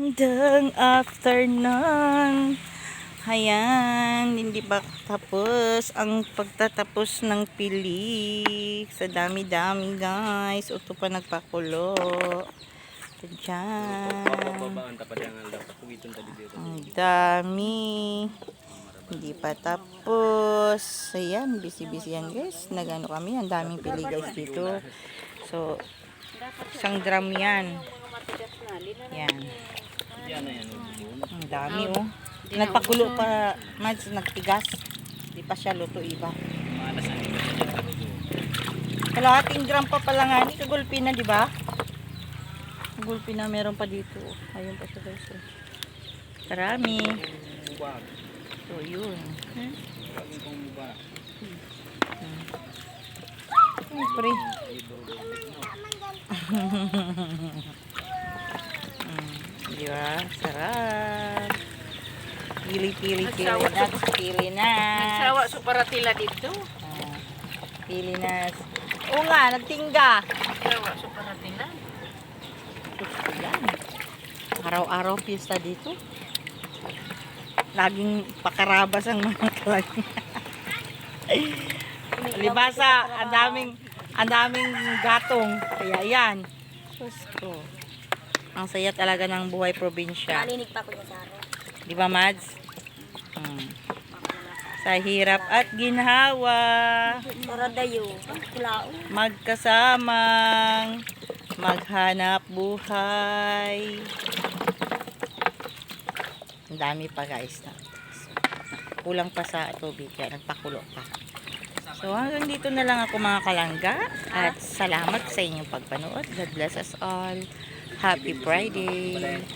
Magandang afternoon. Ayan, hindi pa tapos ang pagtatapos ng pili. Sa dami-dami guys. Ito pa nagpakulo. Diyan. Ang dami. Hindi pa tapos. Ayan, busy-busy yan guys. Nagano kami. Ang daming pili guys dito. So, isang drum. Yan. Yan na yan. oh. Ang dami oh. Nagpakulo pa, Mads, nagtigas. Di pa siya luto iba. Kalahating gram pa pala nga ni kagulpi na, di ba? Kagulpi na meron pa dito. Ayun pa siya guys. oh. Karami. So, yun. Hmm? Siyempre. mm, di ba? Sarap. Pili, pili, pili Nagsawa na. Pili na. Nagsawa sa paratila dito. Ah, pili na. Oo nga, nagtingga. Nagsawa sa paratila. Yan. Araw-araw pista dito. Laging pakarabas ang mga klan. Libasa, ang daming ang daming gatong. Kaya yan. Gusto. Ang saya talaga ng buhay probinsya. Nalinig pa ko sa araw. Di ba, Mads? Hmm. Sa hirap at ginhawa, magkasamang maghanap buhay. Ang dami pa guys na. Kulang pa sa tubig kaya nagpakulo pa. So hanggang dito na lang ako mga kalangga at salamat sa inyong pagpanood. God bless us all. Happy Friday!